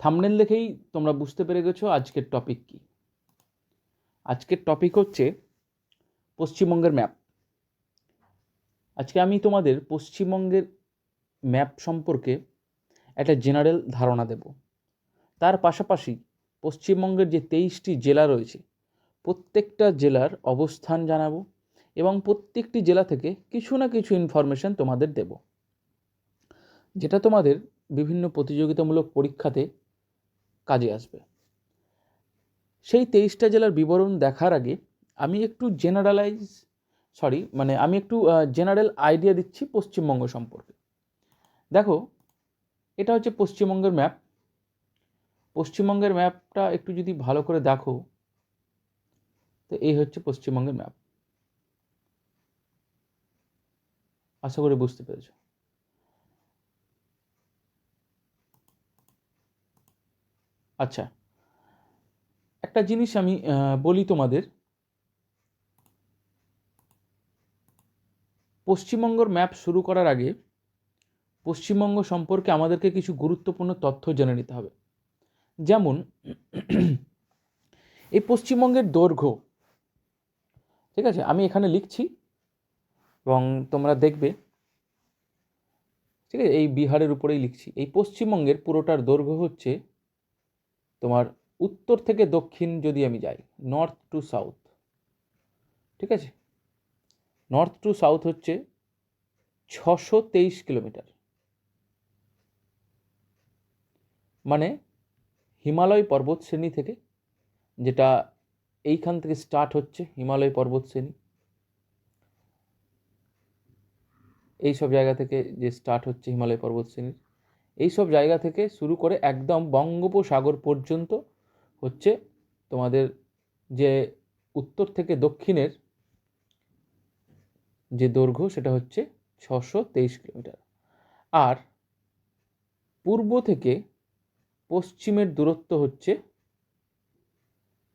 Thumbnail দেখেই তোমরা বুঝতে পেরে গেছো আজকের টপিক কী। আজকের টপিক হচ্ছে পশ্চিমবঙ্গের ম্যাপ আজকে আমি তোমাদের পশ্চিমবঙ্গের ম্যাপ সম্পর্কে একটা জেনারেল ধারণা দেব। তার পাশাপাশি পশ্চিমবঙ্গের যে তেইশটি জেলা রয়েছে, প্রত্যেকটা জেলার অবস্থান জানাব এবং প্রত্যেকটি জেলা থেকে কিছু না কিছু ইনফরমেশন তোমাদের দেব। যেটা তোমাদের বিভিন্ন প্রতিযোগিতামূলক পরীক্ষাতে কাজে আসবে। সেই তেইশটা জেলার বিবরণ দেখার আগে আমি একটু জেনারেলাইজ সরি মানে আমি একটু জেনারেল আইডিয়া দিচ্ছি পশ্চিমবঙ্গ সম্পর্কে। দেখো, এটা হচ্ছে পশ্চিমবঙ্গের ম্যাপ পশ্চিমবঙ্গের ম্যাপটা একটু যদি ভালো করে দেখো, তো এই হচ্ছে পশ্চিমবঙ্গের ম্যাপ আশা করি বুঝতে পেরেছ। আচ্ছা। একটা জিনিস আমি বলি তোমাদের। পশ্চিমবঙ্গর ম্যাপ শুরু করার আগে পশ্চিমবঙ্গ সম্পর্কে আমাদেরকে কিছু গুরুত্বপূর্ণ তথ্য জেনে নিতে হবে। যেমন, এই পশ্চিমবঙ্গের দৈর্ঘ্য, ঠিক আছে? আমি এখানে লিখছি এবং তোমরা দেখবে, ঠিক আছে? এই বিহারের উপরেই লিখছি। এই পশ্চিমবঙ্গের পুরোটার দৈর্ঘ্য হচ্ছে তোমার উত্তর থেকে দক্ষিণ যদি আমি যাই নর্থ টু সাউথ ঠিক আছে? নর্থ টু সাউথ হচ্ছে ছশো তেইশ কিলোমিটার। মানে হিমালয় পর্বত শ্রেণি থেকে, যেটা এইখান থেকে স্টার্ট হচ্ছে হিমালয় পর্বত শ্রেণি। এই সব জায়গা থেকে যে স্টার্ট হচ্ছে হিমালয় পর্বত শ্রেণির। এই সব জায়গা থেকে শুরু করে একদম বঙ্গোপসাগর পর্যন্ত হচ্ছে তোমাদের যে উত্তর থেকে দক্ষিণের যে দৈর্ঘ্য, সেটা হচ্ছে ছশো তেইশ কিলোমিটার। আর পূর্ব থেকে পশ্চিমের দূরত্ব হচ্ছে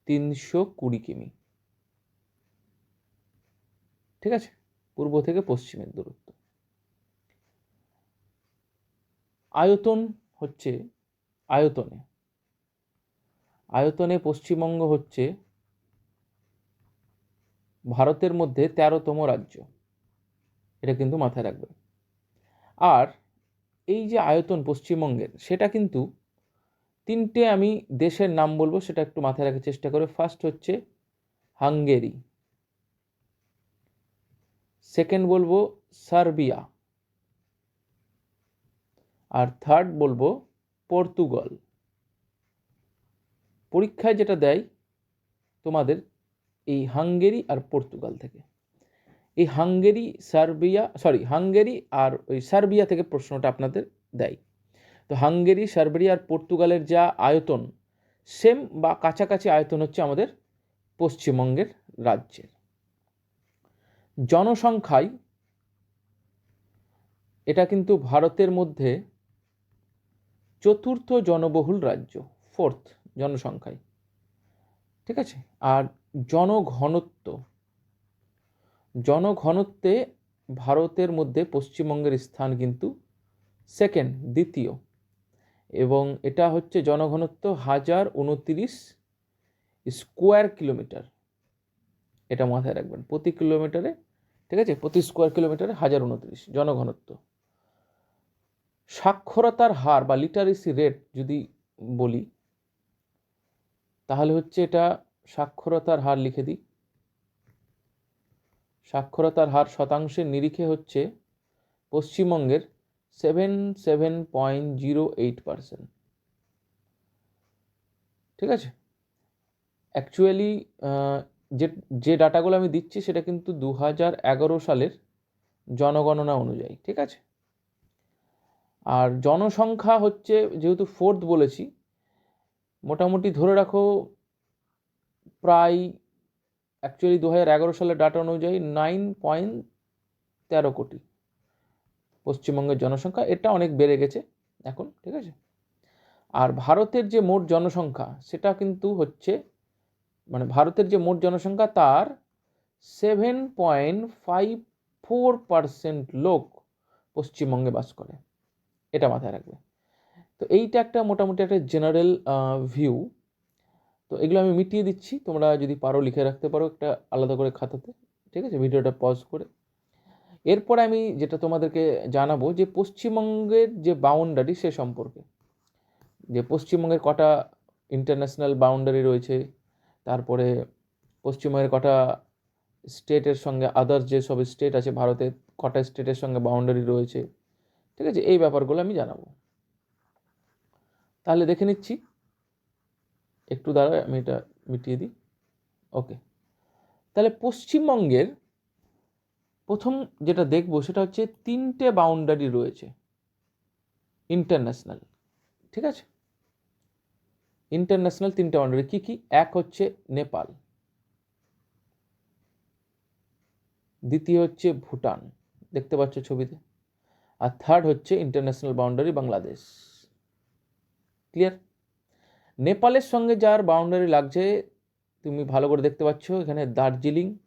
তিনশো কুড়ি কিমি। ঠিক আছে? পূর্ব থেকে পশ্চিমের দূরত্ব। আয়তন হচ্ছে আয়তনে। আয়তনে পশ্চিমবঙ্গ হচ্ছে ভারতের মধ্যে তেরোতম রাজ্য। এটা কিন্তু মাথায় রাখবে আর এই যে আয়তন পশ্চিমবঙ্গের, সেটা কিন্তু তিনটে আমি দেশের নাম বলব, সেটা একটু মাথায় রাখার চেষ্টা করে। ফার্স্ট হচ্ছে হাঙ্গেরি। সেকেন্ড বলব সার্বিয়া। আর থার্ড বলব পর্তুগাল পরীক্ষায় যেটা দেয় তোমাদের এই হাঙ্গেরি আর পর্তুগাল থেকে। এই হাঙ্গেরি, সার্বিয়া সরি হাঙ্গেরি আর ওই সার্বিয়া থেকে প্রশ্নটা আপনাদের দেয়। তো হাঙ্গেরি, সার্বিয়া আর পর্তুগালের যা আয়তন সেম বা কাছাকাছি আয়তন হচ্ছে আমাদের পশ্চিমবঙ্গের রাজ্যের। জনসংখ্যায় এটা কিন্তু ভারতের মধ্যে চতুর্থ জনবহুল রাজ্য ফোর্থ জনসংখ্যায়। ঠিক আছে? আর জনঘনত্ব, জনঘনত্বে ভারতের মধ্যে পশ্চিমবঙ্গের স্থান কিন্তু সেকেন্ড দ্বিতীয়। এবং এটা হচ্ছে জনঘনত্ব হাজার উনতিরিশ স্কোয়ার কিলোমিটার এটা মাথায় রাখবেন, প্রতি কিলোমিটারে ঠিক আছে? প্রতি স্কোয়ার কিলোমিটারে হাজার উনত্রিশ, জনঘনত্ব। সাক্ষরতার হার বা লিটারেসি রেট যদি বলি, তাহলে হচ্ছে এটা সাক্ষরতার হার লিখে দিই। সাক্ষরতার হার শতাংশের নিরিখে হচ্ছে পশ্চিমবঙ্গের seven seven point zero eight percent ঠিক আছে? অ্যাকচুয়ালি যে যে ডাটাগুলো আমি দিচ্ছি, সেটা কিন্তু দু হাজার এগারো সালের জনগণনা অনুযায়ী। ঠিক আছে? আর জনসংখ্যা হচ্ছে, যেহেতু ফোর্থ বলেছি, মোটামুটি ধরে রাখো প্রায় অ্যাকচুয়ালি দু হাজার এগারো সালের ডাটা অনুযায়ী নাইন পয়েন্ট তেরো কোটি পশ্চিমবঙ্গের জনসংখ্যা। এটা অনেক বেড়ে গেছে এখন, ঠিক আছে? আর ভারতের যে মোট জনসংখ্যা, সেটা কিন্তু হচ্ছে মানে ভারতের যে মোট জনসংখ্যা, তার seven point five four percent লোক পশ্চিমবঙ্গে বাস করে। এটা মাথায় রাখবে। তো এইটা একটা মোটামুটি একটা জেনারেল ভিউ তো এগুলো আমি মিটিয়ে দিচ্ছি। তোমরা যদি পারো লিখে রাখতে পারো একটা আলাদা করে খাতাতে। ঠিক আছে? ভিডিওটা পজ করে। এরপরে আমি যেটা তোমাদেরকে জানাব যে পশ্চিমবঙ্গের যে বাউন্ডারি সে সম্পর্কে। যে পশ্চিমবঙ্গের কটা ইন্টারন্যাশনাল বাউন্ডারি রয়েছে। তারপরে পশ্চিমবঙ্গের কটা স্টেটের সঙ্গে আদার্স যে সব স্টেট আছে ভারতের, কটা স্টেটের সঙ্গে বাউন্ডারি রয়েছে। ঠিক আছে? এই ব্যাপারগুলো আমি জানাব। তাহলে দেখে নিচ্ছি। একটু দাঁড়ায় আমি এটা মিটিয়ে দিই। ওকে। তাহলে পশ্চিমবঙ্গের প্রথম যেটা দেখব সেটা হচ্ছে তিনটে বাউন্ডারি রয়েছে। ইন্টারন্যাশনাল ঠিক আছে? ইন্টারন্যাশনাল তিনটে বাউন্ডারি কী কী? এক হচ্ছে নেপাল। দ্বিতীয় হচ্ছে ভুটান। দেখতে পাচ্ছ ছবিতে? আর থার্ড হচ্ছে ইন্টারন্যাশনাল বাউন্ডারি বাংলাদেশ। ক্লিয়ার নেপালের সঙ্গে যার বাউন্ডারি লাগছে, তুমি ভালো করে দেখতে পাচ্ছ, এখানে দার্জিলিং,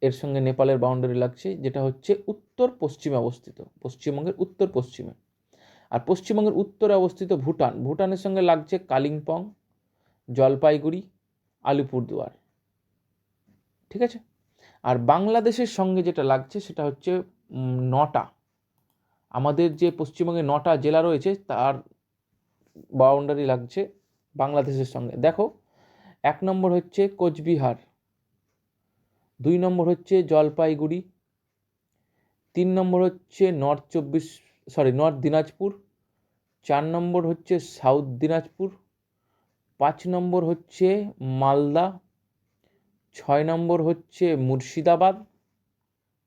এর সঙ্গে নেপালের বাউন্ডারি লাগছে, যেটা হচ্ছে উত্তর পশ্চিমে অবস্থিত, পশ্চিমবঙ্গের উত্তর পশ্চিমে। আর পশ্চিমবঙ্গের উত্তরে অবস্থিত ভুটান, ভুটানের সঙ্গে লাগছে কালিম্পং, জলপাইগুড়ি, আলিপুরদুয়ার। ঠিক আছে? আর বাংলাদেশের সঙ্গে যেটা লাগছে, সেটা হচ্ছে নটা। আমাদের যে পশ্চিমবঙ্গে নটা জেলা রয়েছে, তার বাউন্ডারি লাগছে বাংলাদেশের সঙ্গে। দেখো, এক নম্বর হচ্ছে কোচবিহার, দুই নম্বর হচ্ছে জলপাইগুড়ি, তিন নম্বর হচ্ছে নর্থ চব্বিশ সরি নর্থ দিনাজপুর, চার নম্বর হচ্ছে সাউথ দিনাজপুর, পাঁচ নম্বর হচ্ছে মালদা, ছয় নম্বর হচ্ছে মুর্শিদাবাদ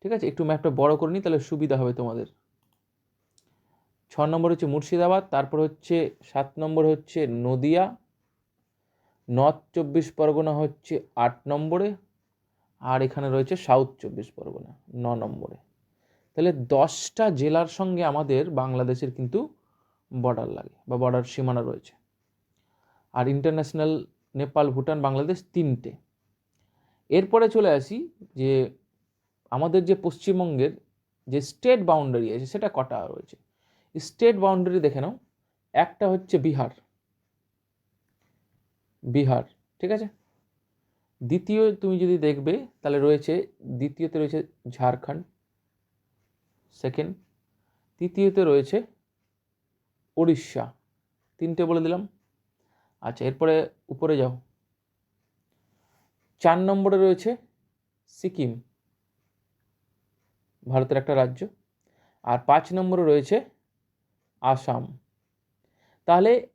ঠিক আছে? একটু ম্যাপটা বড় করে নিই, তাহলে সুবিধা হবে তোমাদের। ছ নম্বর হচ্ছে মুর্শিদাবাদ, তারপর হচ্ছে সাত নম্বর হচ্ছে নদিয়া নর্থ চব্বিশ পরগনা হচ্ছে আট নম্বরে, আর এখানে রয়েছে সাউথ চব্বিশ পরগনা, ন নম্বরে। তাহলে দশটা জেলার সঙ্গে আমাদের বাংলাদেশের কিন্তু বর্ডার লাগে, বা বর্ডার সীমানা রয়েছে। আর ইন্টারন্যাশনাল নেপাল, ভুটান, বাংলাদেশ তিনটে। এরপরে চলে আসি যে আমাদের যে পশ্চিমবঙ্গের যে স্টেট বাউন্ডারি আছে, সেটা কটা রয়েছে? স্টেট বাউন্ডারি দেখে নাও। একটা হচ্ছে বিহার। বিহার, ঠিক আছে? দ্বিতীয় তুমি যদি দেখবে, তাহলে রয়েছে, দ্বিতীয়তে রয়েছে ঝাড়খণ্ড। সেকেন্ড তৃতীয়তে রয়েছে উড়িষ্যা তিনটে বলে দিলাম। আচ্ছা এরপরে উপরে যাও। চার নম্বরে রয়েছে সিকিম। ভারতের একটা রাজ্য। আর পাঁচ নম্বরে রয়েছে আসাম। তাহলে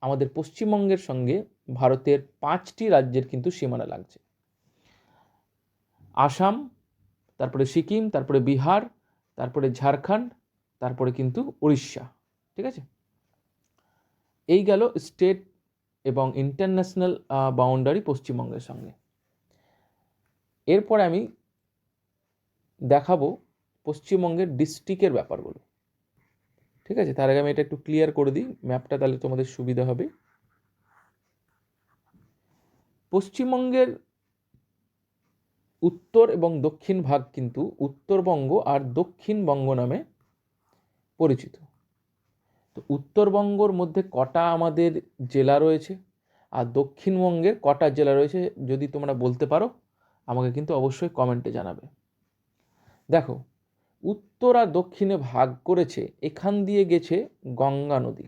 আমাদের পশ্চিমবঙ্গের সঙ্গে ভারতের পাঁচটি রাজ্যের কিন্তু সীমানা লাগছে। আসাম, তারপরে সিকিম, তারপরে বিহার, তারপরে ঝাড়খণ্ড, তারপরে কিন্তু উড়িষ্যা। ঠিক আছে? এই গেল স্টেট এবং ইন্টারন্যাশনাল বাউন্ডারি পশ্চিমবঙ্গের সঙ্গে। এরপরে আমি দেখাবো পশ্চিমবঙ্গের ডিস্ট্রিক্টের ব্যাপারগুলো। ঠিক আছে? তার আগে আমি এটা একটু ক্লিয়ার করে দিই। ম্যাপটা তাহলে তোমাদের সুবিধা হবে। পশ্চিমবঙ্গের উত্তর এবং দক্ষিণ ভাগ কিন্তু উত্তরবঙ্গ আর দক্ষিণবঙ্গ নামে পরিচিত। তো উত্তরবঙ্গর মধ্যে কটা আমাদের জেলা রয়েছে? আর দক্ষিণবঙ্গের কটা জেলা রয়েছে যদি তোমরা বলতে পারো, আমাকে কিন্তু অবশ্যই কমেন্টে জানাবে। দেখো উত্তর আর দক্ষিণে ভাগ করেছে, এখান দিয়ে গেছে গঙ্গা নদী।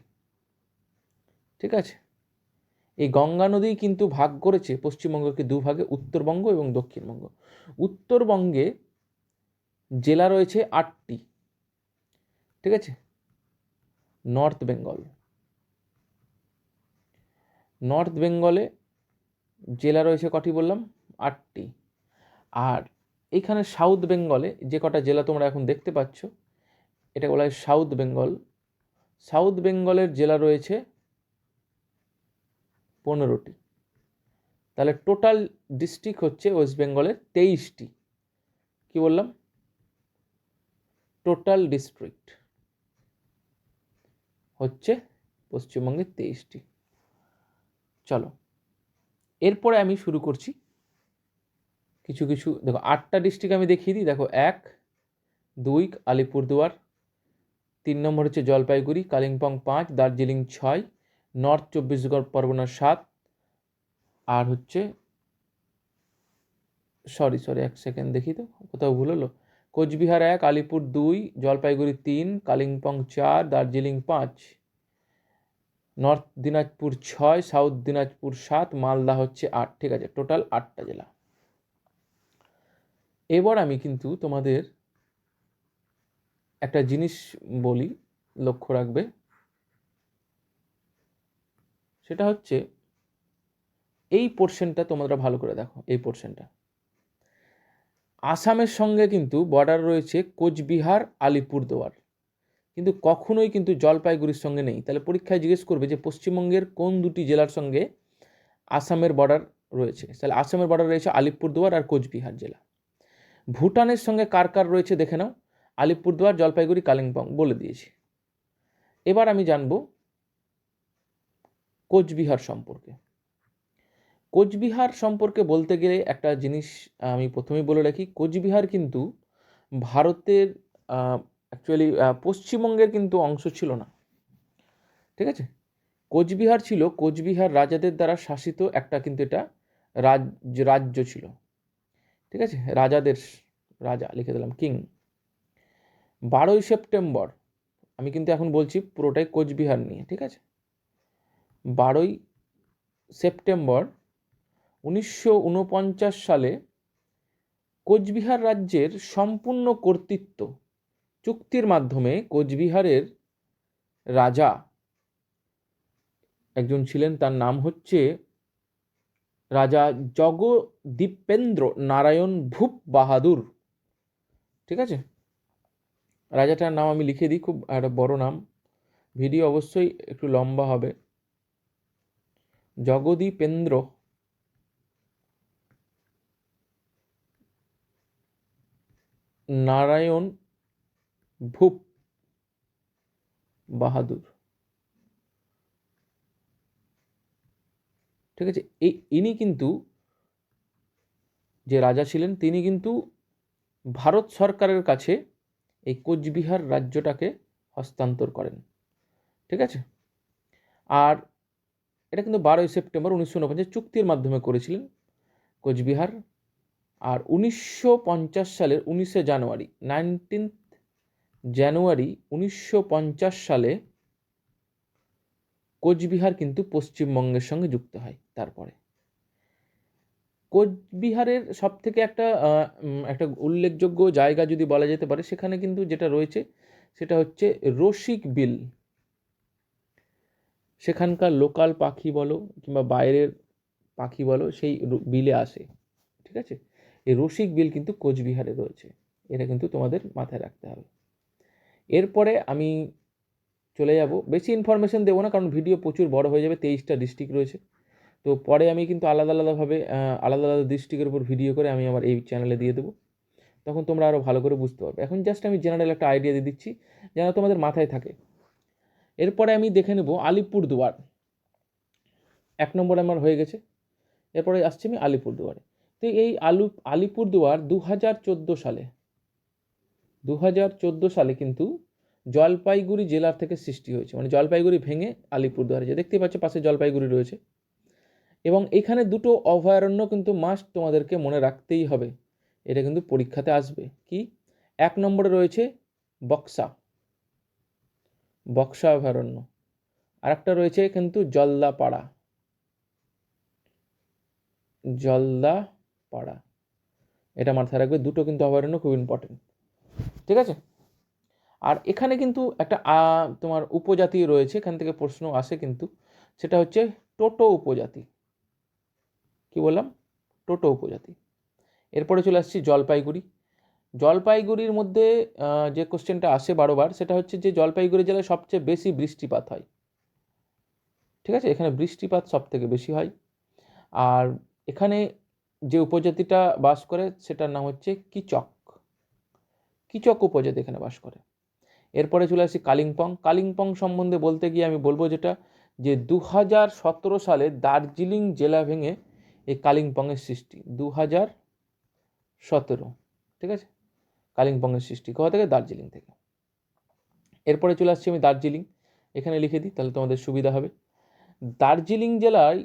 ঠিক আছে? এই গঙ্গা নদী কিন্তু ভাগ করেছে পশ্চিমবঙ্গকে দুভাগে, উত্তরবঙ্গ এবং দক্ষিণবঙ্গ। উত্তরবঙ্গে জেলা রয়েছে আটটি। ঠিক আছে? নর্থ বেঙ্গল। নর্থ বেঙ্গলে জেলা রয়েছে কটি বললাম? আটটি। আর এইখানে সাউথ বেঙ্গলে যে কটা জেলা তোমরা এখন দেখতে পাচ্ছ এটা বলা হয় সাউথ বেঙ্গল। সাউথ বেঙ্গলের জেলা রয়েছে পনেরোটি। তাহলে টোটাল ডিস্ট্রিক্ট হচ্ছে ওয়েস্ট বেঙ্গলের তেইশটি। কি বললাম? টোটাল ডিস্ট্রিক্ট হচ্ছে পশ্চিমবঙ্গের তেইশটি। চলো, এরপরে আমি শুরু করছি কিছু কিছু, দেখো আটটা ডিস্ট্রিক্ট আমি দেখিয়ে দিই। দেখো এক, দুই আলিপুরদুয়ার, তিন নম্বর হচ্ছে জলপাইগুড়ি, কালিম্পং পাঁচ, দার্জিলিং ছয়, নর্থ চব্বিশ পরগনা সাত, আর হচ্ছে সরি সরি এক সেকেন্ড দেখি তো, কোথাও ভুল হলো? কোচবিহার এক, আলিপুর দুই, জলপাইগুড়ি তিন, কালিম্পং চার, দার্জিলিং পাঁচ, নর্থ দিনাজপুর ছয়, সাউথ দিনাজপুর সাত, মালদা হচ্ছে আট, ঠিক আছে, টোটাল আটটা জেলা। এবার আমি কিন্তু তোমাদের একটা জিনিস বলি, লক্ষ্য রাখবে। সেটা হচ্ছে, এই পোর্শনটা তোমরা ভালো করে দেখো, এই পোর্শনটা আসামের সঙ্গে কিন্তু বর্ডার রয়েছে কোচবিহার, আলিপুরদুয়ার। কিন্তু কখনোই কিন্তু জলপাইগুড়ির সঙ্গে নেই। তাহলে পরীক্ষায় জিজ্ঞেস করবে যে পশ্চিমবঙ্গের কোন দুটি জেলার সঙ্গে আসামের বর্ডার রয়েছে। তাহলে আসামের বর্ডার রয়েছে আলিপুরদুয়ার আর কোচবিহার জেলা। ভুটানের সঙ্গে কার কার রয়েছে দেখে নাও। আলিপুরদুয়ার, জলপাইগুড়ি, কালিম্পং বলে দিয়েছি। এবার আমি জানব কোচবিহার সম্পর্কে। কোচবিহার সম্পর্কে বলতে গেলে একটা জিনিস আমি প্রথমেই বলে রাখি, কোচবিহার কিন্তু ভারতের অ্যাকচুয়ালি পশ্চিমবঙ্গের কিন্তু অংশ ছিল না। ঠিক আছে? কোচবিহার ছিল, কোচবিহার রাজাদের দ্বারা শাসিত একটা কিন্তু এটা রাজ্য ছিল। ঠিক আছে? রাজাদের রাজা লিখে দিলাম, কিং। বারোই সেপ্টেম্বর, আমি কিন্তু এখন বলছি পুরোটাই কোচবিহার নিয়ে, ঠিক আছে? বারোই সেপ্টেম্বর উনিশশো ঊনপঞ্চাশ সালে কোচবিহার রাজ্যের সম্পূর্ণ কর্তৃত্ব চুক্তির মাধ্যমে কোচবিহারের রাজা একজন ছিলেন, তার নাম হচ্ছে রাজা জগদীপেন্দ্র নারায়ণ ভূপ বাহাদুর। ঠিক আছে? রাজাটার নাম আমি লিখে দিই, খুব একটা বড় নাম। ভিডিও অবশ্যই একটু লম্বা হবে। জগদীপেন্দ্র নারায়ণ ভূপ বাহাদুর। ঠিক আছে? এই, ইনি কিন্তু যে রাজা ছিলেন, তিনি কিন্তু ভারত সরকারের কাছে এই কোচবিহার রাজ্যটাকে হস্তান্তর করেন। ঠিক আছে? আর এটা কিন্তু বারোই সেপ্টেম্বর উনিশশো উনপঞ্চাশ চুক্তির মাধ্যমে করেছিলেন কোচবিহার। আর উনিশশো পঞ্চাশ সালের উনিশে জানুয়ারি নাইনটিন্থ জানুয়ারি উনিশশো পঞ্চাশ সালে কোচবিহার কিন্তু পশ্চিমবঙ্গের সঙ্গে যুক্ত হয় তারপরে। কোচবিহারের সব থেকে একটা একটা উল্লেখযোগ্য জায়গা যদি বলা যেতে পারে, সেখানে কিন্তু যেটা রয়েছে, সেটা হচ্ছে রসিক বিল। সেখানকার লোকাল পাখি বলো কিংবা বাইরের পাখি বলো, সেই বিলে আসে, ঠিক আছে? এই রসিক বিল কিন্তু কোচবিহারে রয়েছে। এটা কিন্তু তোমাদের মাথায় রাখতে হবে। এরপরে আমি চলে যাব। বেশি ইনফরমেশন দেবো না, কারণ ভিডিও প্রচুর বড় হয়ে যাবে, তেইশটা ডিস্ট্রিক্ট রয়েছে। তো পরে আমি কিন্তু আলাদা আলাদাভাবে আলাদা আলাদা ডিস্ট্রিক্টের উপর ভিডিও করে আমি আমার এই চ্যানেলে দিয়ে দেবো। তখন তোমরা আরও ভালো করে বুঝতে পারবে। এখন জাস্ট আমি জেনারেল একটা আইডিয়া দিয়ে দিচ্ছি, যেন তোমাদের মাথায় থাকে। এরপরে আমি দেখে নেব আলিপুরদুয়ার। এক নম্বরে আমার হয়ে গেছে। এরপরে আসছি আমি আলিপুরদুয়ারে। তো এই আলু, আলিপুরদুয়ার দু হাজার চোদ্দ সালে দু হাজার চোদ্দ সালে কিন্তু জলপাইগুড়ি জেলার থেকে সৃষ্টি হয়েছে। মানে জলপাইগুড়ি ভেঙে আলিপুরদুয়ারে যে দেখতে পাচ্ছ পাশে জলপাইগুড়ি রয়েছে। এবং এখানে দুটো অভয়ারণ্য কিন্তু মাস্ট তোমাদেরকে মনে রাখতেই হবে। এটা কিন্তু পরীক্ষাতে আসবে। কি? এক নম্বরে রয়েছে বক্সা। বক্সা অভয়ারণ্য। আর একটা রয়েছে কিন্তু জলদাপাড়া। জলদাপাড়া। এটা মাথায় রাখবে, দুটো কিন্তু অভয়ারণ্য খুব ইম্পর্টেন্ট ঠিক আছে? আর এখানে কিন্তু একটা তোমার উপজাতি রয়েছে, এখান থেকে প্রশ্ন আসে কিন্তু, সেটা হচ্ছে টোটো উপজাতি। কি বললাম? টোটো উপজাতি। এরপরে চলে আসছি জলপাইগুড়ি। জলপাইগুড়ির মধ্যে যে কোশ্চেনটা আসে বারোবার, সেটা হচ্ছে যে জলপাইগুড়ি জেলায় সবচেয়ে বেশি বৃষ্টিপাত হয়। ঠিক আছে? এখানে বৃষ্টিপাত সব থেকে বেশি হয়। আর এখানে যে উপজাতিটা বাস করে, সেটার নাম হচ্ছে কিচক। কিচক উপজাতি এখানে বাস করে। এরপরে চলে আসি কালিম্পং। কালিম্পং সম্বন্ধে বলতে গিয়ে আমি বলব যেটা, যে দু হাজার সতেরো সালে দার্জিলিং জেলা ভেঙে এই কালিম্পংয়ের সৃষ্টি। দু হাজার সতেরো, ঠিক আছে? কালিম্পংয়ের সৃষ্টি। কোথা থেকে? দার্জিলিং থেকে। এরপরে চলে আসছি আমি দার্জিলিং। এখানে লিখে দিই, তাহলে তোমাদের সুবিধা হবে। দার্জিলিং জেলায়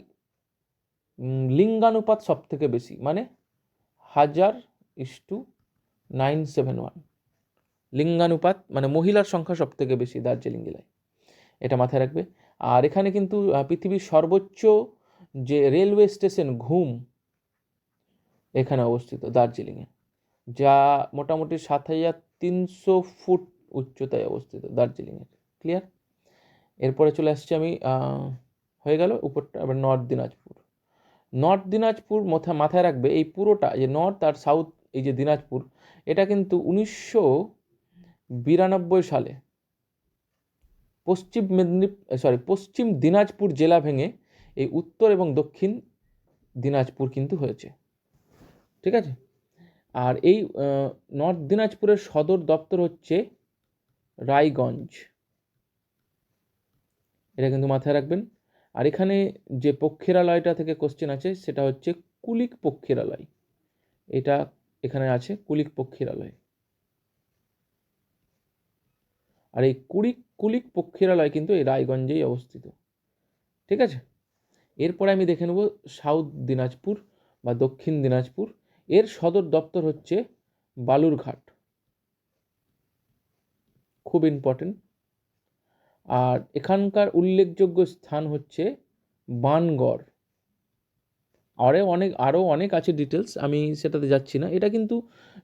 লিঙ্গানুপাত সব থেকে বেশি মানে হাজার is two nine seven one. লিঙ্গানুপাত মানে মহিলার সংখ্যা সব থেকে বেশি দার্জিলিং জেলায়। এটা মাথায় রাখবে। আর এখানে কিন্তু পৃথিবীর সর্বোচ্চ যে রেলওয়ে স্টেশন ঘুম, এখানে অবস্থিত দার্জিলিংয়ে যা মোটামুটি সাত হাজার তিনশো ফুট উচ্চতায় অবস্থিত দার্জিলিংয়ের ক্লিয়ার এরপরে চলে আসছি আমি হয়ে গেল উপরটা আবার নর্থ দিনাজপুর নর্থ দিনাজপুর মাথা, মাথায় রাখবে এই পুরোটা, যে নর্থ আর সাউথ এই যে দিনাজপুর এটা কিন্তু উনিশশো বিরানব্বই সালে পশ্চিম মেদিনীপুর সরি পশ্চিম দিনাজপুর জেলা ভেঙে এই উত্তর এবং দক্ষিণ দিনাজপুর কিন্তু হয়েছে। ঠিক আছে? আর এই নর্থ দিনাজপুরের সদর দপ্তর হচ্ছে রায়গঞ্জ। এটা কিন্তু মাথায় রাখবেন। আর এখানে যে পক্ষীরালয়টা থেকে কোশ্চেন আছে, সেটা হচ্ছে কুলিক পক্ষীরালয়। এটা এখানে আছে কুলিক পক্ষীরালয়। আর এই কুড়িক কুলিক পক্ষীরালয় কিন্তু এই রায়গঞ্জেই অবস্থিত। ঠিক আছে? এরপরে আমি দেখে নেব সাউথ দিনাজপুর বা দক্ষিণ দিনাজপুর। এর সদর দপ্তর হচ্ছে বালুরঘাট। খুব ইম্পর্টেন্ট আর এখানকার উল্লেখযোগ্য স্থান হচ্ছে বানগড়। আরে অনেক আরও অনেক আছে ডিটেলস আমি সেটাতে যাচ্ছি না। এটা কিন্তু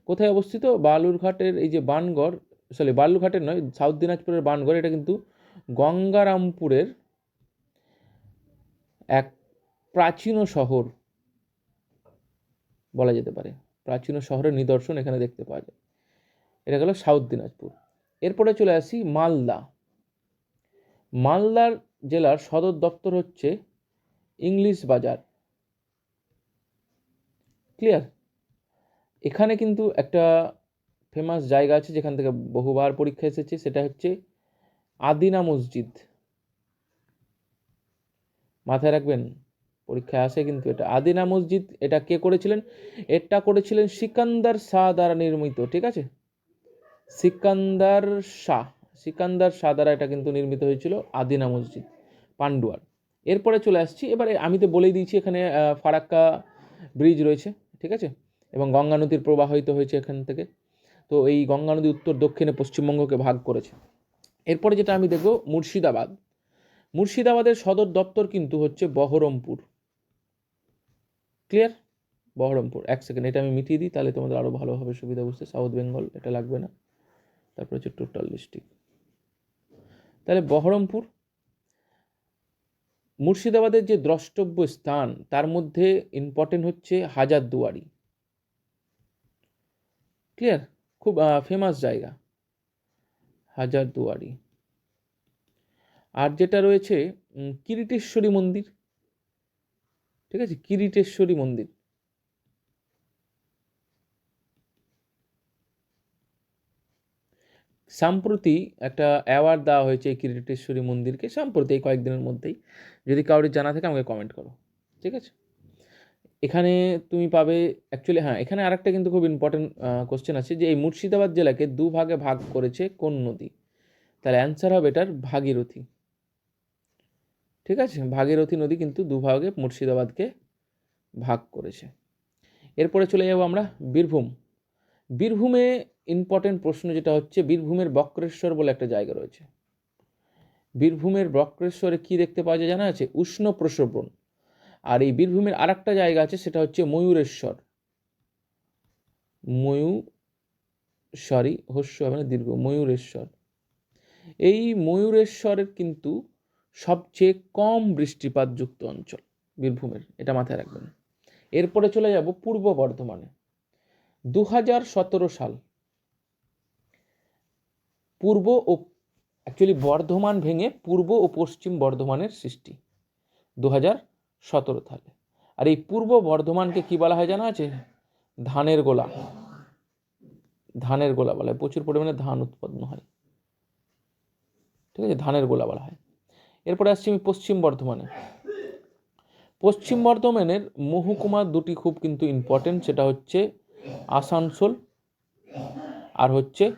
কোথায় অবস্থিত? বালুরঘাটের এই যে বানগড় সরি, বালুরঘাটের নয়, সাউথ দিনাজপুরের বানগড়, এটা কিন্তু গঙ্গারামপুরের এক প্রাচীন শহর বলা যেতে পারে। প্রাচীন শহরের নিদর্শন এখানে দেখতে পাওয়া যায়। এটা গেল সাউথ দিনাজপুর। এরপরে চলে আসি মালদা। মালদার জেলার সদর দপ্তর হচ্ছে ইংলিশ বাজার। ক্লিয়ার? এখানে কিন্তু একটা ফেমাস জায়গা আছে যেখান থেকে বহুবার পরীক্ষা এসেছে, সেটা হচ্ছে আদিনা মসজিদ। মাথায় রাখবেন পরীক্ষায় আসে কিন্তু এটা। আদিনা মসজিদ, এটা কে করেছিলেন? এটা করেছিলেন সিকান্দার শাহ দ্বারা নির্মিত, ঠিক আছে? সিকান্দার শাহ সিকান্দার শাহ দ্বারা এটা কিন্তু নির্মিত হয়েছিল আদিনা মসজিদ, পান্ডুয়ার। এরপরে চলে আসছি, এবারে আমি তো বলেই দিয়েছি এখানে ফারাক্কা ব্রিজ রয়েছে, ঠিক আছে? এবং গঙ্গা নদীর প্রবাহিত হয়েছে এখান থেকে। তো এই গঙ্গা নদী উত্তর, দক্ষিণে পশ্চিমবঙ্গকে ভাগ করেছে। এরপরে যেটা আমি দেখব, মুর্শিদাবাদ। মুর্শিদাবাদের সদর দপ্তর কিন্তু হচ্ছে বহরমপুর। ক্লিয়ার বহরমপুর, এক সেকেন্ড এটা আমি মিটিয়ে দিই, তাহলে তোমাদের আরও ভালোভাবে সুবিধা বুঝতে সাউথ বেঙ্গল এটা লাগবে না। তারপর হচ্ছে টোটাল ডিস্ট্রিক্ট তাহলে বহরমপুর, মুর্শিদাবাদের যে দ্রষ্টব্য স্থান, তার মধ্যে ইম্পর্টেন্ট হচ্ছে হাজারদুয়ারি। ক্লিয়ার খুব ফেমাস জায়গা, হাজারদুয়ারি। আর যেটা রয়েছে কিরিটেশ্বরী মন্দির। ঠিক আছে? কিরিটেশ্বরী মন্দির। সাম্প্রতি একটা অ্যাওয়ার্ড দেওয়া হয়েছে এই কিরিটেশ্বরী মন্দিরকে, সাম্প্রতি এই কয়েকদিনের মধ্যেই। যদি কাউরি জানা থাকে, আমাকে কমেন্ট করো। ঠিক আছে? এখানে তুমি পাবে অ্যাকচুয়ালি হ্যাঁ এখানে আরেকটা কিন্তু খুব ইম্পর্টেন্ট কোশ্চেন আছে যে এই মুর্শিদাবাদ জেলাকে দু ভাগে ভাগ করেছে কোন নদী? তাহলে অ্যান্সার হবে এটার ভাগীরথী। ঠিক আছে? ভাগীরথী নদী কিন্তু দুভাগে মুর্শিদাবাদকে ভাগ করেছে। এরপরে চলে যাব আমরা বীরভূম। বীরভূমে ইম্পর্টেন্ট প্রশ্ন যেটা হচ্ছে, বীরভূমের বক্রেশ্বর বলে একটা জায়গা রয়েছে। বীরভূমের বক্রেশ্বরে কি দেখতে পাওয়া যায় জানা আছে? উষ্ণ প্রসবন আর এই বীরভূমের আর একটা জায়গা আছে, সেটা হচ্ছে ময়ূরেশ্বর। ময়ূ সরি হস্য হবে না দীর্ঘ, ময়ূরেশ্বর। এই ময়ূরেশ্বরের কিন্তু সবচেয়ে কম বৃষ্টিপাতযুক্ত অঞ্চল বীরভূমের, এটা মাথায় রাখবেন। এরপরে চলে যাব পূর্ব বর্ধমানে। দু হাজার সতেরো সাল। পূর্ব ও অ্যাকচুয়ালি বর্ধমান ভেঙে পূর্ব ও পশ্চিম বর্ধমানের সৃষ্টি। দু হাজার সতেরো সালে আর এই পূর্ব বর্ধমানকে কি বলা হয় জানা আছে? ধানের গোলা। ধানের গোলা বলা হয়। প্রচুর পরিমাণে ধান উৎপন্ন হয়। ঠিক আছে? ধানের গোলা বলা হয়। এরপরে আসছি আমি পশ্চিম বর্ধমানে। পশ্চিম বর্ধমানের মহকুমা দুটি খুব কিন্তু ইম্পর্টেন্ট সেটা হচ্ছে আসানসোল আর হচ্ছে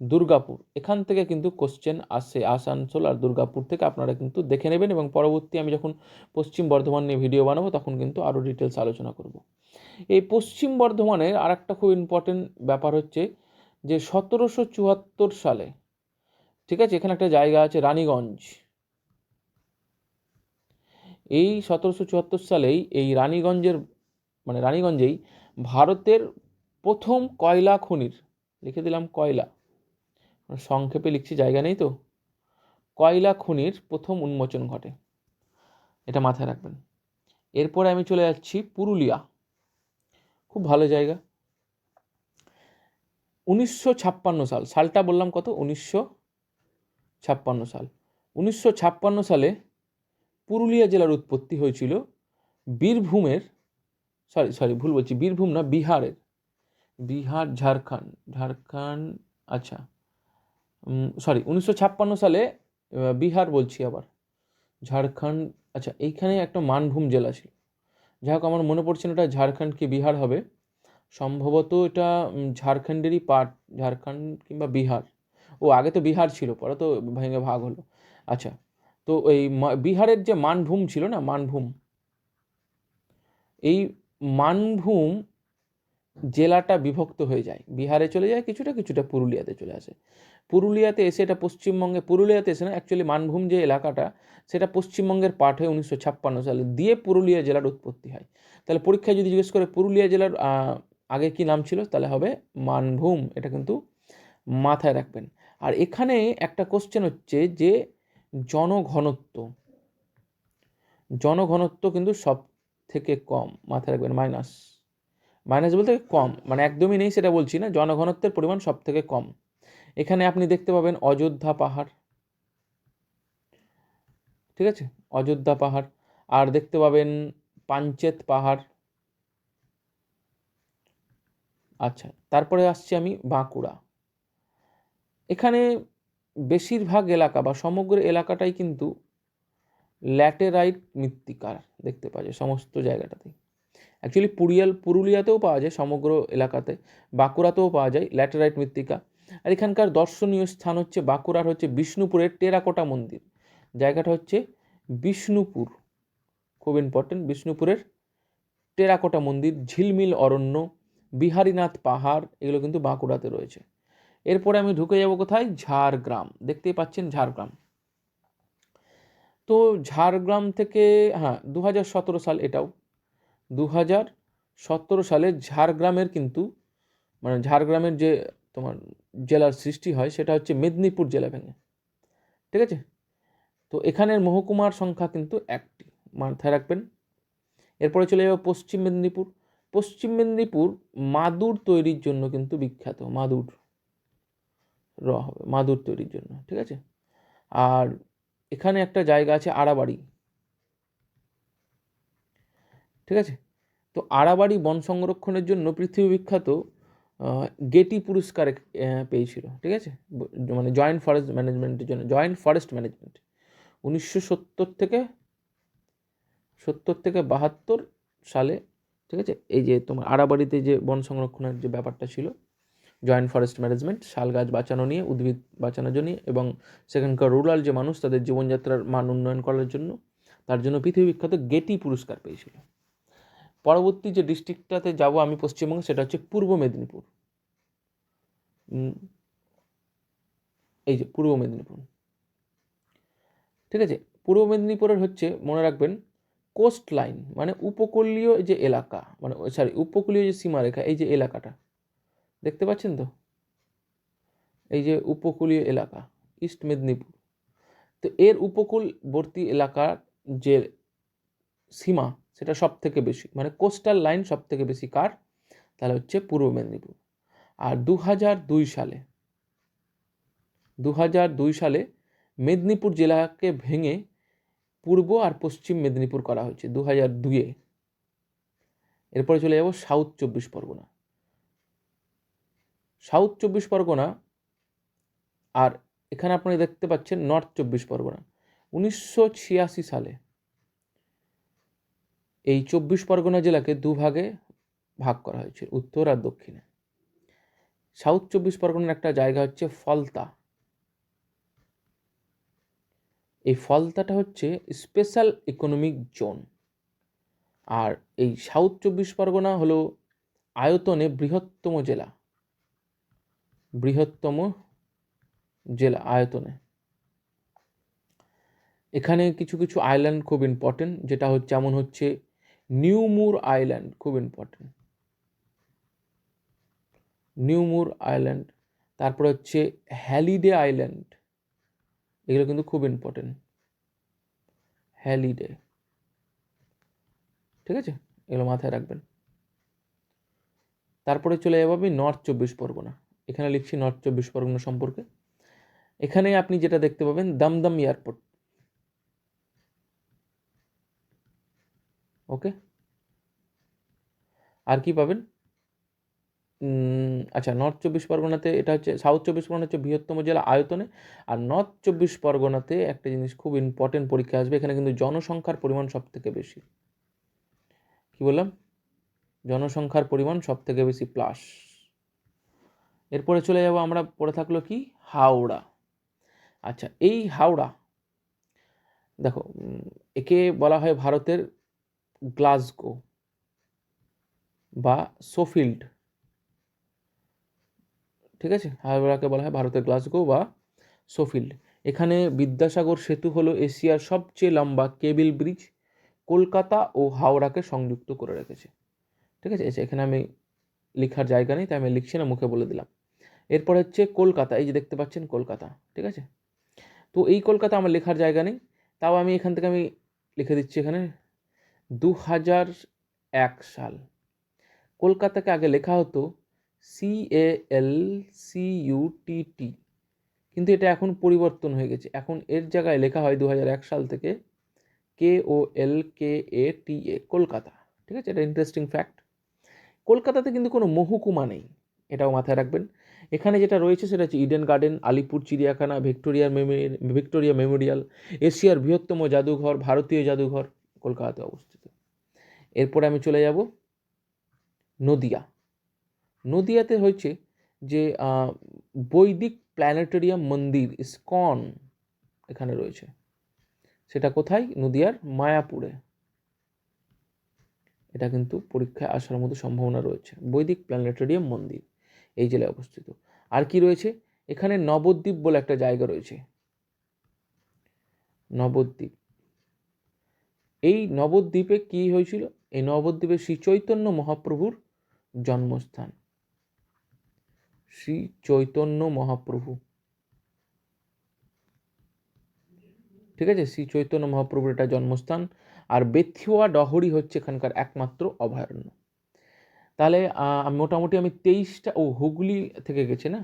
দুর্গাপুর। এখান থেকে কিন্তু কোশ্চেন আসে আসানসোল আর দুর্গাপুর থেকে আপনারা কিন্তু দেখে নেবেন এবং পরবর্তী আমি যখন পশ্চিম বর্ধমান নিয়ে ভিডিও বানাবো, তখন কিন্তু আরও ডিটেলস আলোচনা করব। এই পশ্চিম বর্ধমানের আর একটা খুব ইম্পর্টেন্ট ব্যাপার হচ্ছে যে সতেরোশো চুয়াত্তর সালে, ঠিক আছে? এখানে একটা জায়গা আছে রানীগঞ্জ। এই সতেরোশো চুয়াত্তর সালেই এই রানীগঞ্জের মানে রানীগঞ্জেই ভারতের প্রথম কয়লা খনির, লিখে দিলাম কয়লা সংক্ষেপে লিখছি, জায়গা নেই তো? কয়লা খনির প্রথম উন্মোচন ঘটে। এটা মাথায় রাখবেন। এরপরে আমি চলে যাচ্ছি পুরুলিয়া। খুব ভালো জায়গা। উনিশশো ছাপ্পান্ন সাল, সালটা বললাম কত? উনিশশো ছাপ্পান্ন সাল। উনিশশো ছাপ্পান্ন সালে পুরুলিয়া জেলার উৎপত্তি হয়েছিল বীরভূমের সরি সরি ভুল বলছি, বীরভূম না, বিহারের। বিহার, ঝাড়খণ্ড ঝাড়খণ্ড আচ্ছা। সরি উনিশশো ছাপ্পান্ন সালে বিহার বলছি আবার। ঝাড়খণ্ড আচ্ছা এইখানে একটা মানভূম জেলা ছিল। যাই হোক, আমার মনে পড়ছে না এটা ঝাড়খণ্ড কি বিহার হবে। সম্ভবত এটা ঝাড়খণ্ডেরই পার্ট, ঝাড়খণ্ড কিংবা বিহার। ও, আগে তো বিহার ছিল, পরে তো ভেঙে ভাগ হলো। আচ্ছা তো এই বিহারের যে মানভূম ছিল না, মানভূম, এই মানভূম জেলাটা বিভক্ত হয়ে যায়। বিহারে চলে যায়, কিছুটা কিছুটা পুরুলিয়াতে চলে আসে। পুরুলিয়াতে এসে এটা পশ্চিমবঙ্গে, পুরুলিয়াতে এসে না অ্যাকচুয়ালি মানভূম যে এলাকাটা, সেটা পশ্চিমবঙ্গের হয়ে উনিশশো ছাপ্পান্ন সালে দিয়ে পুরুলিয়া জেলার উৎপত্তি হয়। তাহলে পরীক্ষায় যদি জিজ্ঞেস করে পুরুলিয়া জেলার আগে কি নাম ছিল, তাহলে হবে মানভূম, এটা কিন্তু মাথায় রাখবেন। আর এখানে একটা কোশ্চেন হচ্ছে যে জনঘনত্ব জনঘনত্ব কিন্তু সব থেকে কম, মাথায় রাখবেন মাইনাস মাইনাস বলতে কম মানে একদমই নেই সেটা বলছি না, জনঘনত্বের পরিমাণ সব থেকে কম। এখানে আপনি দেখতে পাবেন অযোধ্যা পাহাড়। ঠিক আছে? অযোধ্যা পাহাড়। আর দেখতে পাবেন পাঞ্চেত পাহাড়। আচ্ছা তারপরে আসছি আমি বাঁকুড়া। এখানে বেশিরভাগ এলাকা বা সমগ্র এলাকাটাই কিন্তু ল্যাটেরাইট মৃত্তিকার দেখতে পাওয়া যায় সমস্ত জায়গাটাতেই। অ্যাকচুয়ালি পুরিয়াল, পুরুলিয়াতেও পাওয়া যায় সমগ্র এলাকাতে। বাঁকুড়াতেও পাওয়া যায় ল্যাটেরাইট মৃত্তিকা। আর এখানকার দর্শনীয় স্থান হচ্ছে বাঁকুড়ার হচ্ছে বিষ্ণুপুরের টেরাকোটা মন্দির। জায়গাটা হচ্ছে বিষ্ণুপুর। খুব ইম্পর্টেন্ট বিষ্ণুপুরের টেরাকোটা মন্দির, ঝিলমিল, অরণ্য, বিহারীনাথ পাহাড়, এগুলো কিন্তু বাঁকুড়াতে রয়েছে। এরপরে আমি ঢুকে যাব কোথায়? ঝাড়গ্রাম। দেখতেই পাচ্ছেন ঝাড়গ্রাম। তো ঝাড়গ্রাম থেকে হ্যাঁ দু হাজার সতেরো সাল এটাও। দু হাজার সতেরো সালে ঝাড়গ্রামের কিন্তু মানে ঝাড়গ্রামের যে তোমার জেলার সৃষ্টি হয় সেটা হচ্ছে মেদিনীপুর জেলা ভেঙে ঠিক আছে? তো এখানের মহকুমার সংখ্যা কিন্তু একটি। মাথায় রাখবেন। এরপরে চলে যাব পশ্চিম মেদিনীপুর। পশ্চিম মেদিনীপুর মাদুর তৈরির জন্য কিন্তু বিখ্যাত। মাদুর র হবে, মাদুর তৈরির জন্য। ঠিক আছে? আর এখানে একটা জায়গা আছে আড়াবাড়ি। ঠিক আছে? তো আড়াবাড়ি বন সংরক্ষণের জন্য পৃথিবী বিখ্যাত গেটি পুরস্কার পেয়েছিল, ঠিক আছে? মানে জয়েন্ট ফরেস্ট ম্যানেজমেন্টের জন্য জয়েন্ট ফরেস্ট ম্যানেজমেন্ট উনিশশো সত্তর থেকে সত্তর থেকে বাহাত্তর সালে, ঠিক আছে? এই যে তোমার আড়াবাড়িতে যে বন সংরক্ষণের যে ব্যাপারটা ছিল জয়েন্ট ফরেস্ট ম্যানেজমেন্ট শাল গাছ বাঁচানো নিয়ে, উদ্ভিদ বাঁচানোর জন্য এবং সেখানকার রুরাল যে মানুষ, তাদের জীবনযাত্রার মান উন্নয়ন করার জন্য, তার জন্য পৃথিবী বিখ্যাত গেটি পুরস্কার পেয়েছিল। পরবর্তী যে ডিস্ট্রিক্টটাতে যাব আমি পশ্চিমবঙ্গে, সেটা হচ্ছে পূর্ব মেদিনীপুর। এই যে পূর্ব মেদিনীপুর। ঠিক আছে? পূর্ব মেদিনীপুরের হচ্ছে, মনে রাখবেন কোস্ট লাইন মানে উপকূলীয় যে এলাকা মানে সরি উপকূলীয় যে সীমারেখা, এই যে এলাকাটা। দেখতে পাচ্ছেন তো? এই যে উপকূলীয় এলাকা ইস্ট মেদিনীপুর তো এর উপকূলবর্তী এলাকার যে সীমা সেটা সব থেকে বেশি মানে কোস্টাল লাইন সব থেকে বেশি কার? তাহলে হচ্ছে পূর্ব মেদিনীপুর। আর দু হাজার দুই সালে দু হাজার দুই সালে মেদিনীপুর জেলাকে ভেঙে পূর্ব আর পশ্চিম মেদিনীপুর করা হয়েছে দু হাজার দুয়ে এরপরে চলে যাব সাউথ চব্বিশ পরগনা। সাউথ চব্বিশ পরগনা আর এখানে আপনি দেখতে পাচ্ছেন নর্থ চব্বিশ পরগনা। উনিশশো ছিয়াশি সালে এই চব্বিশ পরগনা জেলাকে দুভাগে ভাগ করা হয়েছে, উত্তর আর দক্ষিণে। সাউথ চব্বিশ পরগনার একটা জায়গা হচ্ছে ফলতা। এই ফলতাটা হচ্ছে স্পেশাল ইকোনমিক জোন। আর এই সাউথ চব্বিশ পরগনা হলো আয়তনে বৃহত্তম জেলা। বৃহত্তম জেলা আয়তনে। এখানে কিছু কিছু আইল্যান্ড খুব ইম্পর্টেন্ট যেটা হচ্ছে, যেমন হচ্ছে নিউমুর আইল্যান্ড খুব ইম্পর্টেন্ট নিউমুর আইল্যান্ড, তারপর হচ্ছে হ্যালিডে আইল্যান্ড, এগুলো কিন্তু খুব ইম্পর্টেন্ট হ্যালিডে, ঠিক আছে? এগুলো মাথায় রাখবেন। তারপরে চলে যাব আমি নর্থ চব্বিশ পরগনা। এখানে লিখছি নর্থ চব্বিশ পরগনা সম্পর্কে। এখানে আপনি যেটা দেখতে পাবেন, দমদম এয়ারপোর্ট। ওকে আর কি পাবেন? আচ্ছা নর্থ চব্বিশ পরগনাতে এটা হচ্ছে সাউথ চব্বিশ পরগনা হচ্ছে বৃহত্তম জেলা আয়তনে, আর নর্থ চব্বিশ পরগনাতে একটা জিনিস খুব ইম্পর্টেন্ট পরীক্ষা আসবে, এখানে কিন্তু জনসংখ্যার পরিমাণ সব থেকে বেশি। কি বললাম? জনসংখ্যার পরিমাণ সব থেকে বেশি প্লাস এরপরে চলে যাব আমরা, পড়ে থাকল কি? হাওড়া। আচ্ছা এই হাওড়া, দেখো একে বলা হয় ভারতের গ্লাসগো বা সোফিল্ড। ঠিক আছে? হাওড়াকে বলা হয় ভারতের গ্লাসগো বা সোফিল্ড। এখানে বিদ্যাসাগর সেতু হলো এশিয়ার সবচেয়ে লম্বা কেবিল ব্রিজ কলকাতা ও হাওড়াকে সংযুক্ত করে রেখেছে। ঠিক আছে? এখানে আমি লেখার জায়গা নেই, তাই আমি লিখছি না, মুখে বলে দিলাম। এরপর হচ্ছে কলকাতা, এই যে দেখতে পাচ্ছেন কলকাতা। ঠিক আছে? তো এই কলকাতা আমার লেখার জায়গা নেই, তাও আমি এখান থেকে আমি লিখে দিচ্ছি এখানে। দু হাজার এক সাল। কলকাতাকে আগে লেখা হতো C A L C U T T কিন্তু এটা এখন পরিবর্তন হয়ে গেছে। এখন এর জায়গায় লেখা হয় দু হাজার এক সাল থেকে কে ও এল কে এ টি এ কলকাতা। ঠিক আছে? এটা ইন্টারেস্টিং ফ্যাক্ট কলকাতাতে কিন্তু কোনো মহকুমা নেই। এটাও মাথায় রাখবেন। এখানে যেটা রয়েছে সেটা হচ্ছে ইডেন গার্ডেন আলিপুর চিড়িয়াখানা ভিক্টোরিয়ার ভিক্টোরিয়া মেমোরিয়াল এশিয়ার বৃহত্তম জাদুঘর, ভারতীয় জাদুঘর। কলকাতাতে অবস্থিত। এরপরে আমি চলে যাব নদিয়া। নদিয়াতে হয়েছে যে বৈদিক প্ল্যানেটোরিয়াম মন্দির, ইস্কন, এখানে রয়েছে। সেটা কোথায়? নদিয়ার মায়াপুরে। এটা কিন্তু পরীক্ষায় আসার মতো সম্ভাবনা রয়েছে। বৈদিক প্ল্যানেটোরিয়াম মন্দির, এই জেলায় অবস্থিত। আর কি রয়েছে? এখানে নবদ্বীপ বলে একটা জায়গা রয়েছে। নবদ্বীপ। এই নবদ্বীপে কি হয়েছিল? এই নবদ্বীপে শ্রী চৈতন্য মহাপ্রভুর জন্মস্থান। শ্রী চৈতন্য মহাপ্রভু। ঠিক আছে? শ্রী চৈতন্য মহাপ্রভুর এটা জন্মস্থান। আর বেথিওয়া ডহরি হচ্ছে এখানকার একমাত্র অভয়ারণ্য। তাহলে মোটামুটি আমি তেইশটা, ও, হুগলি থেকে গেছে না?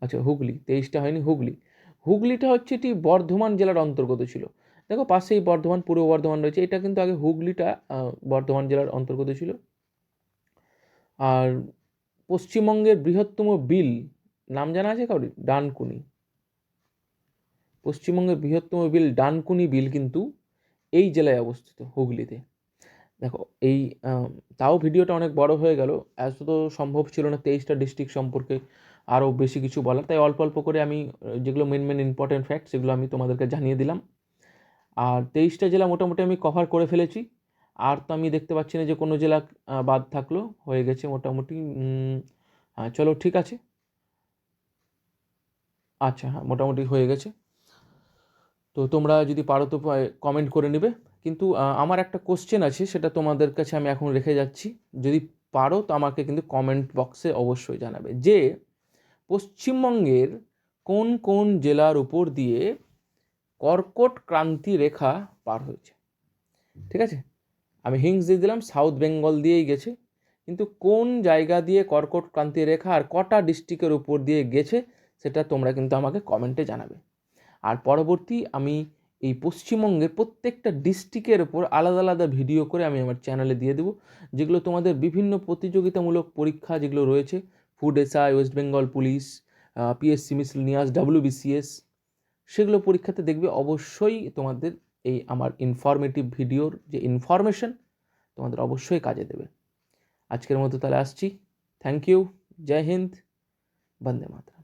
আচ্ছা হুগলি, তেইশটা হয়নি হুগলি। হুগলিটা হচ্ছে এটি বর্ধমান জেলার অন্তর্গত ছিল। দেখো পাশেই বর্ধমান, পূর্ব বর্ধমান রয়েছে। এটা কিন্তু আগে হুগলিটা বর্ধমান জেলার অন্তর্গত ছিল। আর পশ্চিমবঙ্গের বৃহত্তম বিল, নাম জানা আছে কাউরি ডানকুনি। পশ্চিমবঙ্গের বৃহত্তম বিল, ডানকুনি বিল কিন্তু এই জেলায় অবস্থিত, হুগলিতে। দেখো, এই তাও ভিডিওটা অনেক বড় হয়ে গেল। এত তো সম্ভব ছিল না তেইশটা ডিস্ট্রিক্ট সম্পর্কে আরও বেশি কিছু বলার। তাই অল্প অল্প করে আমি যেগুলো মেন মেন ইম্পর্টেন্ট ফ্যাক্ট সেগুলো আমি তোমাদেরকে জানিয়ে দিলাম। আর তেইশটা জেলা মোটামুটি আমি কভার করে ফেলেছি। আর তো আমি দেখতে পাচ্ছি না যে কোনো জেলা বাদ থাকল, হয়ে গেছে মোটামুটি চলো ঠিক আছে। আচ্ছা হ্যাঁ মোটামুটি হয়ে গেছে। তো তোমরা যদি পারো তো কমেন্ট করে নেবে। কিন্তু আমার একটা কোশ্চেন আছে, সেটা তোমাদের কাছে আমি এখন রেখে যাচ্ছি। যদি পারো তো আমাকে কিন্তু কমেন্ট বক্সে অবশ্যই জানাবে যে, পশ্চিমবঙ্গের কোন কোন জেলার উপর দিয়ে কর্কট ক্রান্তি রেখা পার হয়েছে। ঠিক আছে? আমি হিংস দিয়ে দিলাম সাউথ বেঙ্গল দিয়েই গেছে। কিন্তু কোন জায়গা দিয়ে কর্কট ক্রান্তি রেখা আর কটা ডিস্ট্রিক্টের উপর দিয়ে গেছে, সেটা তোমরা কিন্তু আমাকে কমেন্টে জানাবে। আর পরবর্তী আমি এই পশ্চিমবঙ্গের প্রত্যেকটা ডিস্ট্রিক্টের ওপর আলাদা আলাদা ভিডিও করে আমি আমার চ্যানেলে দিয়ে দেবো, যেগুলো তোমাদের বিভিন্ন প্রতিযোগিতামূলক পরীক্ষা যেগুলো রয়েছে food SI West Bengal police PSC miscellaneous WBCS সেগুলো পরীক্ষাতে দেখবে অবশ্যই তোমাদের এই আমার ইনফরমেটিভ ভিডিওর যে ইনফরমেশন তোমাদের অবশ্যই কাজে দেবে। আজকের মতো তাহলে আসছি। থ্যাংক ইউ জয় হিন্দ বন্দে মাতরম